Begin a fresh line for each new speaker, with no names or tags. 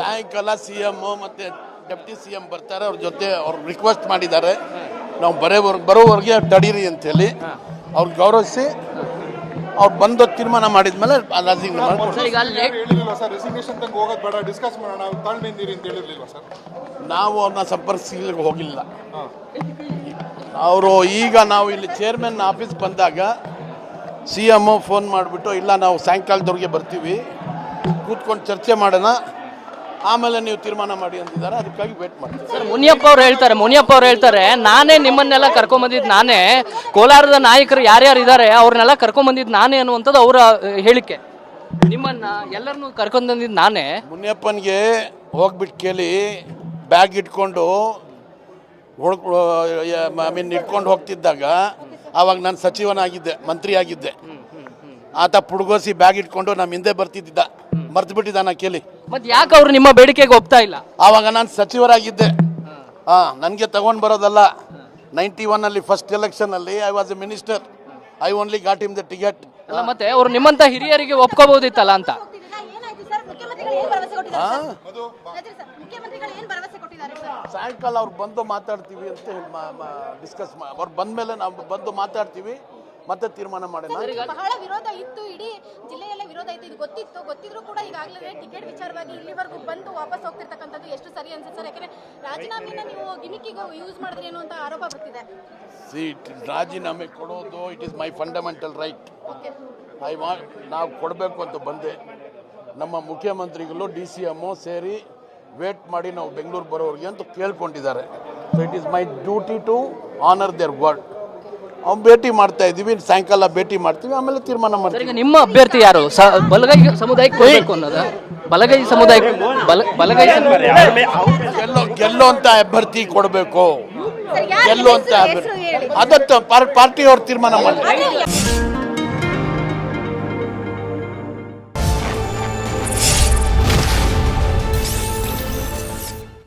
ಸಾಯಂಕಾಲ C M ಮತ್ತೆ deputy C M ಬರ್ತಾರೆ ಅವ್ರ ಜೊತೆ ಅವ್ರು ರಿಕ್ವೆಸ್ಟ್ ಮಾಡಿದ್ದಾರೆ. ನಾವು ಬರೋವರೆಗೆ ಬರೋವರೆಗೆ ತಡೀರಿ ಅಂತೇಳಿ. ಅವ್ರು ಗೌರವಿಸಿ ಅವ್ರು ಬಂದು ತೀರ್ಮಾನ ಮಾಡಿದ್ಮೇಲೆ
ಸರ್
ನಾವು ಅವ್ರನ್ನ ಸಂಪರ್ಕಿಸಲಿಕ್ಕೆ ಹೋಗಿಲ್ಲ. ಅವರು ಈಗ ನಾವು ಇಲ್ಲಿ ಚೇರ್ಮನ್ ಆಫೀಸ್ ಬಂದಾಗ ಸಿ ಎಂ ಫೋನ್ ಮಾಡಿಬಿಟ್ಟು ಇಲ್ಲ ನಾವು ಸಾಯಂಕಾಲದವ್ರಿಗೆ ಬರ್ತೀವಿ. ಕೂತ್ಕೊಂಡು ಚರ್ಚೆ ಮಾಡೋಣ. ಆಮೇಲೆ ನೀವು ತೀರ್ಮಾನ ಮಾಡಿ ಅಂತಿದ್ದಾರೆ ಅದಕ್ಕಾಗಿ ವೇಟ್ ಮಾಡ್ತೀವಿ.
ಸರ್ ಮುನಿಯಪ್ಪ ಅವ್ರು ಹೇಳ್ತಾರೆ ಮುನಿಯಪ್ಪ ಅವ್ರು ಹೇಳ್ತಾರೆ ನಾನೇ ನಿಮ್ಮನ್ನೆಲ್ಲ ಕರ್ಕೊಂಬಂದಿದ್ದು ನಾನೇ ಕೋಲಾರದ ನಾಯಕರು ಯಾರ್ಯಾರು ಇದ್ದಾರೆ ಅವ್ರನ್ನೆಲ್ಲ ಕರ್ಕೊಂಬಂದಿದ್ದು ನಾನೇ ಅನ್ನುವಂಥದ್ದು ಅವರ ಹೇಳಿಕೆ. ನಿಮ್ಮನ್ನ ಎಲ್ಲರನ್ನೂ ಕರ್ಕೊಂಡ್ಬಂದಿದ್ದು ನಾನೇ.
ಮುನಿಯಪ್ಪನಿಗೆ ಹೋಗ್ಬಿಟ್ಟು ಕೇಳಿ ಬ್ಯಾಗ್ ಇಟ್ಕೊಂಡು ಹೊಡ್ ಐ ಮೀನ್ ಇಟ್ಕೊಂಡು ಹೋಗ್ತಿದ್ದಾಗ ಆವಾಗ ನಾನು ಸಚಿವನಾಗಿದ್ದೆ ಮಂತ್ರಿ ಆಗಿದ್ದೆ ಆತ ಪುಡ್ಗೋಸಿ ಬ್ಯಾಗ್ ಇಟ್ಕೊಂಡು ನಮ್ಮ ಹಿಂದೆ ಬರ್ತಿದ್ದ. ಮರ್ತು ಬಿಟ್ಟಿದ್ದಾನ ಕೇಳಿ.
ಮತ್ತೆ ಯಾಕೆ ಅವ್ರು ನಿಮ್ಮ ಬೇಡಿಕೆಗೆ ಒಪ್ತಾ ಇಲ್ಲ?
ಆವಾಗ ನಾನು ಸಚಿವರಾಗಿದ್ದೆ. ಹಾಂ ನನಗೆ ತಗೊಂಡು ಬರೋದಲ್ಲ. ನೈಂಟಿ ಒನ್ನಲ್ಲಿ first ಎಲೆಕ್ಷನಲ್ಲಿ I was a minister I only got him the ticket
ಅಲ್ಲ ಮತ್ತೆ ಅವ್ರು ನಿಮ್ಮಂತ ಹಿರಿಯರಿಗೆ ಒಪ್ಕೋಬಹುದಿತ್ತಲ್ಲ ಅಂತ?
ಸಾಯಂಕಾಲ ಅವ್ರು ಬಂದು ಮಾತಾಡ್ತೀವಿ ಅಂತ ಡಿಸ್ಕಸ್ ಅವ್ರು ಬಂದಮೇಲೆ ನಾವು ಬಂದು ಮಾತಾಡ್ತೀವಿ. ಮತ್ತೆ ತೀರ್ಮಾನ ಮಾಡೋಣ
ಬಹಳ ವಿರೋಧ ಇತ್ತು ಇಡೀ ಜಿಲ್ಲೆಯಲ್ಲೇ ವಿರೋಧ ಇತ್ತು. ಇದು ಗೊತ್ತಿತ್ತು. ಗೊತ್ತಿದ್ರು ಕೂಡ ಈಗಾಗಲೇ ಟಿಕೆಟ್ ವಿಚಾರವಾಗಿ ಇಲ್ಲಿವರೆಗೂ ಬಂದು ವಾಪಸ್ ಹೋಗ್ತಿರ್ತಕ್ಕಂಥದ್ದು ಎಷ್ಟು ಸರಿ ಅನ್ಸುತ್ತೆ ಸರ್? ಯಾಕಂದ್ರೆ ರಾಜೀನಾಮೆನ ನೀವು ಗಿಮಿಕಿಗೆ ಯೂಸ್ ಮಾಡಿದ್ರಿ ಅನ್ನುವಂತ ಆರೋಪ ಬರ್ತಿದೆ.
ಸಿ ರಾಜೀನಾಮೆ ಕೊಡೋದು it is my fundamental right
okay
I want ನಾವು ಕೊಡಬೇಕು ಅಂತ ಬಂದೆ. ನಮ್ಮ ಮುಖ್ಯಮಂತ್ರಿಗಳು ಡಿ ಸಿ ಎಮ್ಮು ಸೇರಿ ವೇಟ್ ಮಾಡಿ ನಾವು ಬೆಂಗಳೂರು ಬರೋರಿಗೆ ಅಂತ ಕೇಳ್ಕೊಂಡಿದ್ದಾರೆ. So it is my duty to honour their word ಅವ್ನು ಭೇಟಿ ಮಾಡ್ತಾ ಇದ್ದೀವಿ ಸಾಯಂಕಾಲ ಭೇಟಿ ಮಾಡ್ತೀವಿ ಆಮೇಲೆ ತೀರ್ಮಾನ
ಸರ್
ಮಾಡ್ತೀವಿ.
ಈಗ ನಿಮ್ಮ ಅಭ್ಯರ್ಥಿ ಯಾರು? ಸ- ಬಲಗೈ ಸಮುದಾಯಕ್ಕೆ ಕೊಡಬೇಕು ಅನ್ನೋದ? ಬಲಗೈ ಸಮುದಾಯಕ್ಕೆ ಬಲ ಬಲಗೈ ಸಮುದಾಯ
ಗೆಲ್ಲೋ ಅಂತ ಅಭ್ಯರ್ಥಿ ಕೊಡಬೇಕು. ಗೆಲ್ಲೋ
ಅಂತ
ಅಭ್ಯರ್ಥಿ.
ಅದಕ್ಕೆ
ಅದತ್ತು ಪಾರ್ಟಿ ಅವ್ರು ತೀರ್ಮಾನ ಮಾಡಿ